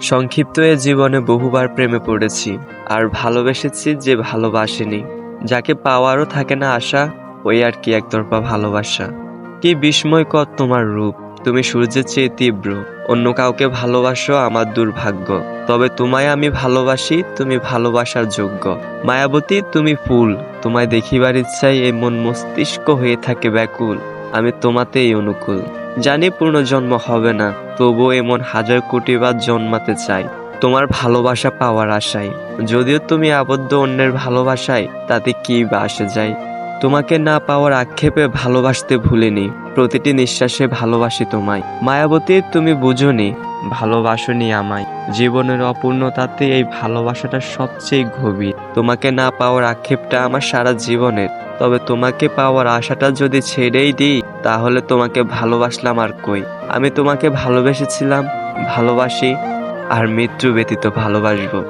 সংক্ষিপ্ত এ জীবনে বহুবার প্রেমে পড়েছি আর ভালোবেসেছি যে ভালোবাসেনি। যাকে পাওয়ারও থাকে না আশা, ওই আর কি একতরফা ভালোবাসা। কি বিস্ময়কর তোমার রূপ, তুমি সূর্যের চেয়ে তীব্র। অন্য কাউকে ভালোবাসো আমার দুর্ভাগ্য। তবে তোমায় আমি ভালোবাসি, তুমি ভালোবাসার যোগ্য। মায়াবতী, তুমি ফুল, তোমায় দেখিবার ইচ্ছায় এই মন মস্তিষ্ক হয়ে থাকে ব্যাকুল। আমি তোমাতেই অনুকূল। জানি পুনর্জন্ম হবে না, তবুও এমন হাজার কোটি কোটিবার জন্মাতে চাই। তোমার ভালোবাসা পাওয়ার আশায়। যদিও তুমি আবদ্ধ অন্যের ভালোবাসায়, তাতে কি বা আসে যায়? তোমাকে না পাওয়ার আক্ষেপে ভালোবাসতে ভুলিনি, প্রতিটি নিঃশ্বাসে ভালোবাসি তোমায়। মায়াবতী, তুমি বুঝনি, ভালোবাসনি আমায়। জীবনের অপূর্ণতাতে এই ভালোবাসাটা সবচেয়ে গভীর। তোমাকে না পাওয়ার আক্ষেপটা আমার সারা জীবনের, তবে তোমাকে পাওয়ার আশাটা যদি ছেড়েই দিই তাহলে তোমাকে ভালোবাসলাম আর কই? আমি তোমাকে ভালোবেসেছিলাম ভালোবাসি আর মৃত্যু ব্যতীত ভালোবাসবো।